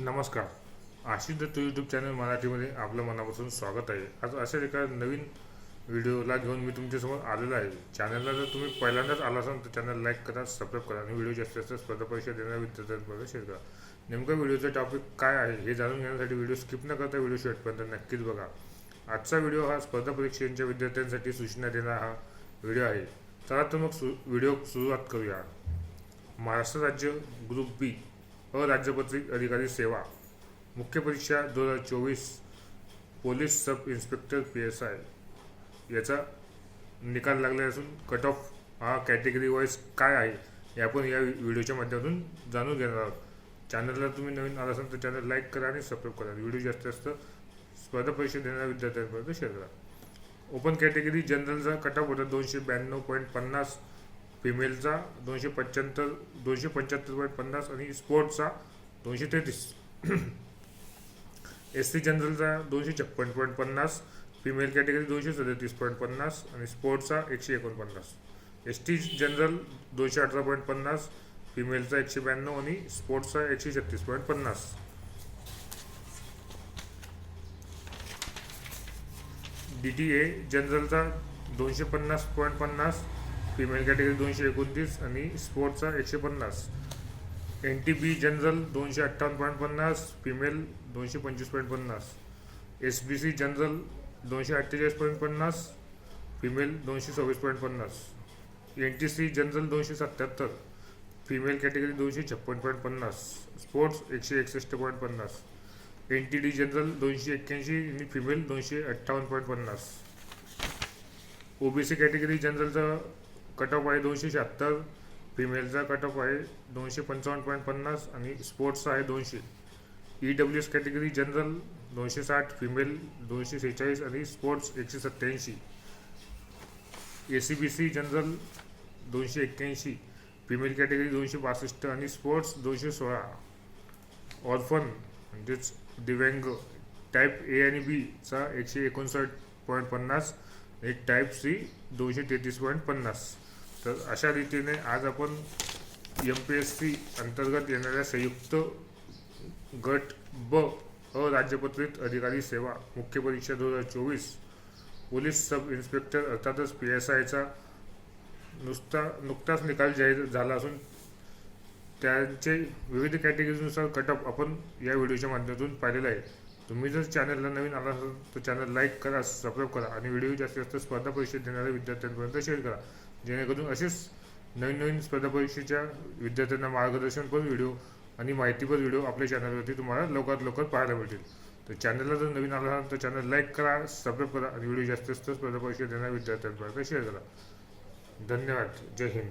नमस्कार. Ashish Datta YouTube channel मराठीमध्ये आपलं मनापासून स्वागत आहे. आज अशाच एका नवीन व्हिडिओला घेऊन मी तुमच्यासमोर आलेलो आहे. चॅनलला जर तुम्ही पहिल्यांदाच आला असाल तर चॅनल लाईक करा सबस्क्राईब करा आणि व्हिडिओ जास्तीत जास्त स्पर्धा परीक्षा देणाऱ्या विद्यार्थ्यांपर्यंत शेअर करा. नेमकं व्हिडिओचं टॉपिक काय आहे हे जाणून घेण्यासाठी व्हिडिओ स्किप न करता व्हिडिओ शेवटपर्यंत नक्कीच बघा. आजचा व्हिडिओ हा स्पर्धा परीक्षांच्या विद्यार्थ्यांसाठी सूचना देणारा हा व्हिडिओ आहे. चला तर मग सु व्हिडिओ सुरुवात करूया. महाराष्ट्र राज्य ग्रुप बी अराज्यपत्रित अधिकारी सेवा. मुख्य परीक्षा दोन हजार चोवीस police sub inspector P S I. याचा निकाल लागले असून कट ऑफ हा कॅटेगरी वाईज काय आहे हे आपण या व्हिडिओच्या माध्यमातून जाणून घेणार आहोत. चॅनलला तुम्ही नवीन आला असाल तर चॅनल लाईक करा आणि सबस्क्राईब करा. व्हिडिओ जास्तीत जास्त स्पर्धा परीक्षा देणाऱ्या विद्यार्थ्यांपर्यंत शेअर करा. ओपन कॅटेगरी जनरलचा कट ऑफ होता दोनशे ब्याण्णव पॉईंट पन्नास फिमेलचा दोनशे पंच्याहत्तर दोनशे पंच्याहत्तर पॉईंट पन्नास आणि स्पोर्ट्सचा दोनशे तेहतीस. एस सी जनरलचा दोनशे छप्पन पॉईंट पन्नास फिमेल कॅटेगरी दोनशे सदतीस पॉईंट पन्नास आणि स्पोर्ट्सचा एकशे एकोणपन्नास. एस टी जनरल दोनशे अठरा पॉईंट पन्नास फिमेलचा एकशे ब्याण्णव आणि स्पोर्ट्सचा एकशे छत्तीस पॉईंट पन्नास. डी टी ए जनरलचा दोनशे पन्नास पॉईंट पन्नास फिमेल कॅटेगरी दोनशे एकोणतीस आणि स्पोर्ट्सचा एकशे पन्नास. एन टी बी जनरल दोनशे अठ्ठावन्न पॉईंट पन्नास फिमेल दोनशे पंचवीस पॉईंट पन्नास. एस बी सी जनरल दोनशे अठ्ठेचाळीस पॉईंट पन्नास फिमेल दोनशे सव्वीस पॉईंट पन्नास. एन टी सी जनरल दोनशे सत्याहत्तर फिमेल कॅटेगरी दोनशे छप्पन पॉईंट पन्नास. स्पोर्ट्स एकशे एकसष्ट पॉईंट पन्नास. एन टी डी जनरल दोनशे एक्क्याऐंशी आणि फिमेल दोनशे अठ्ठावन्न पॉईंट पन्नास. ओबीसी कॅटेगरी जनरलचा कट ऑफ आहे दोनशे शहात्तर फिमेलचा कट ऑफ आहे दोनशे पंचावन्न पॉईंट पन्नास आणि स्पोर्ट्सचा आहे दोनशे. E W S category general दोनशे साठ फिमेल दोनशे सेहेचाळीस आणि स्पोर्ट्स एकशे सत्त्याऐंशी. A C B C general दोनशे एक्क्याऐंशी फिमेल कॅटेगरी दोनशे बासष्ट आणि स्पोर्ट्स दोनशे सोळा. ऑर्फन म्हणजेच दिव्यांग टाईप ए आणि बीचा एकशे एकोणसाठ पॉईंट पन्नास आणि टाईप सी दोनशे तेहतीस पॉईंट पन्नास. तर अशा रीतीने आज आपण एम पी एस सी अंतर्गत येणाऱ्या संयुक्त गट ब अराज्यपत्रित अधिकारी सेवा मुख्य परीक्षा दोन हजार चोवीस पोलीस सब इन्स्पेक्टर अर्थातच पी एस आयचा नुसता नुकताच निकाल जाहीर झाला असून त्यांचे विविध कॅटेगरीनुसार कटअप आपण या व्हिडिओच्या माध्यमातून पाहिलेलं आहे. तुम्ही जर चॅनलला नवीन आला असाल तर चॅनल लाईक करा सबस्क्राईब करा आणि व्हिडिओ जास्तीत जास्त स्पर्धा परीक्षा देणाऱ्या विद्यार्थ्यांपर्यंत शेअर करा. जेणेकरून असेच नवीन नवीन स्पर्धा परीक्षेच्या विद्यार्थ्यांना मार्गदर्शनपर व्हिडिओ आणि माहितीपर व्हिडिओ आपल्या चॅनलवरती तुम्हाला लवकरात लवकर पाहायला मिळतील तर चॅनलला जर नवीन आला असाल तर चॅनल लाईक करा सबस्क्राईब करा आणि व्हिडिओ जास्तीत जास्त स्पर्धा परीक्षा देणाऱ्या विद्यार्थ्यांपर्यंत शेअर करा. धन्यवाद. जय हिंद.